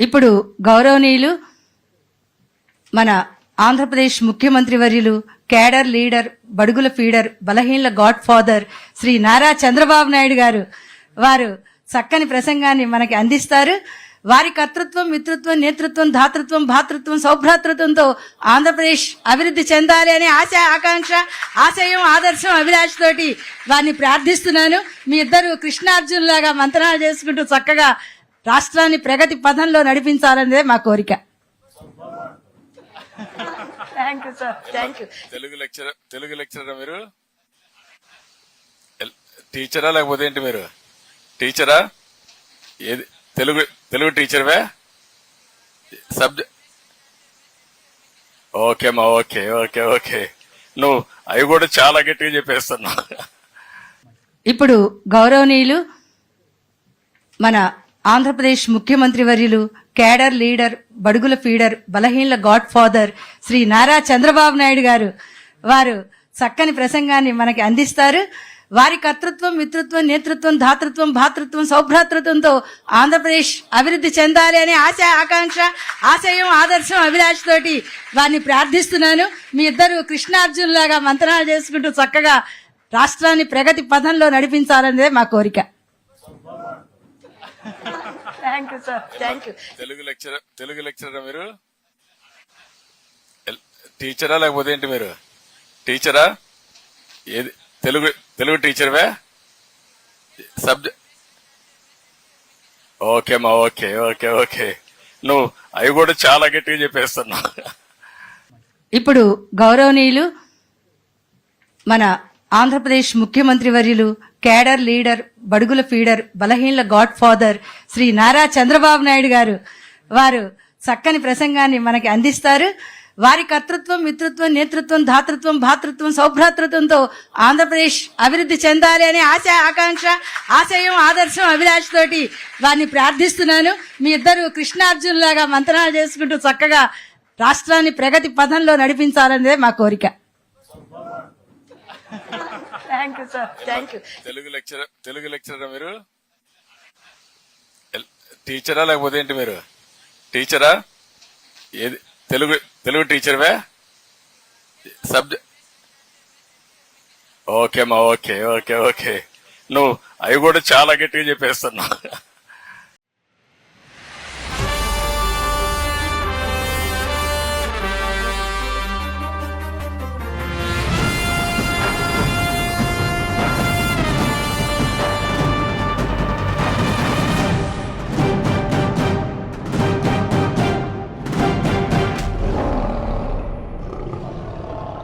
ఇప్పుడు గౌరవనీయులు మన ఆంధ్రప్రదేశ్ ముఖ్యమంత్రి వర్యులు కేడర్ లీడర్ బడుగుల ఫీడర్ బలహీనల గాడ్ ఫాదర్ శ్రీ నారా చంద్రబాబు నాయుడు గారు. వారు చక్కని ప్రసంగాన్ని మనకి అందిస్తారు. వారి కర్తృత్వం మిత్రత్వం నేతృత్వం ధాతృత్వం భాతృత్వం సౌభ్రాతృత్వంతో ఆంధ్రప్రదేశ్ అభివృద్ధి చెందాలి అనే ఆశ ఆకాంక్ష ఆశయం ఆదర్శం అభిలాష్ తోటి వారిని ప్రార్థిస్తున్నాను. మీ ఇద్దరు కృష్ణార్జునులాగా మంత్రాలు చేసుకుంటూ చక్కగా రాష్ట్రాన్ని ప్రగతి పథంలో నడిపించాలనేదే మా కోరిక. Thank you sir thank you Telugu lecture Telugu లెక్చరరా మీరు? టీచరా లేకపోతే ఏంటి మీరు? టీచరా? ఏది తెలుగు తెలుగు టీచర్వే? సబ్జెక్ట్ ఓకే మా ఓకే ఓకే ఓకే. నువ్వు అవి కూడా చాలా గట్టిగా చెప్పేస్తున్నావు. ఇప్పుడు గౌరవనీయులు మన ఆంధ్రప్రదేశ్ ముఖ్యమంత్రి వర్యులు కేడర్ లీడర్ బడుగుల ఫీడర్ బలహీనల గాడ్ ఫాదర్ శ్రీ నారా చంద్రబాబు నాయుడు గారు. వారు చక్కని ప్రసంగాన్ని మనకి అందిస్తారు. వారి కర్తృత్వం మిత్రత్వం నేతృత్వం ధాతృత్వం భాతృత్వం సౌభ్రాతృత్వంతో ఆంధ్రప్రదేశ్ అభివృద్ధి చెందాలి అనే ఆశ ఆకాంక్ష ఆశయం ఆదర్శం అభిలాష్ తోటి వారిని ప్రార్థిస్తున్నాను. మీ ఇద్దరు కృష్ణార్జునులాగా మంత్రాలు చేసుకుంటూ చక్కగా రాష్ట్రాన్ని ప్రగతి పథంలో నడిపించాలనేదే మా కోరిక. Thank you sir thank you Telugu lecture Telugu లెక్చరరా మీరు? టీచరా లేకపోతే ఏంటి మీరు? టీచరా? ఏది తెలుగు తెలుగు టీచర్వే? సబ్జెక్ట్ ఓకే మా ఓకే ఓకే ఓకే. నువ్వు అవి కూడా చాలా గట్టిగా చెప్పేస్తున్నావు. ఇప్పుడు గౌరవనీయులు మన ఆంధ్రప్రదేశ్ ముఖ్యమంత్రి వర్యులు కేడర్ లీడర్ బడుగుల ఫీడర్ బలహీనల గాడ్ ఫాదర్ శ్రీ నారా చంద్రబాబు నాయుడు గారు. వారు చక్కని ప్రసంగాన్ని మనకి అందిస్తారు. వారి కర్తృత్వం మిత్రత్వం నేతృత్వం ధాతృత్వం భాతృత్వం సౌభ్రాతృత్వంతో ఆంధ్రప్రదేశ్ అభివృద్ధి చెందాలి అనే ఆశ ఆకాంక్ష ఆశయం ఆదర్శం అభిలాష్ తోటి వారిని ప్రార్థిస్తున్నాను. మీ ఇద్దరు కృష్ణార్జునులాగా మంత్రాలు చేసుకుంటూ చక్కగా రాష్ట్రాన్ని ప్రగతి పథంలో నడిపించాలనేదే మా కోరిక. Thank you sir thank you. Telugu lecture Telugu లెక్చరరా మీరు? టీచరా లేకపోతే ఏంటి మీరు? టీచరా? ఏది తెలుగు తెలుగు టీచర్వే? సబ్జెక్ట్ ఓకే మా ఓకే ఓకే ఓకే. నువ్వు అవి కూడా చాలా గట్టిగా చెప్పేస్తున్నావు.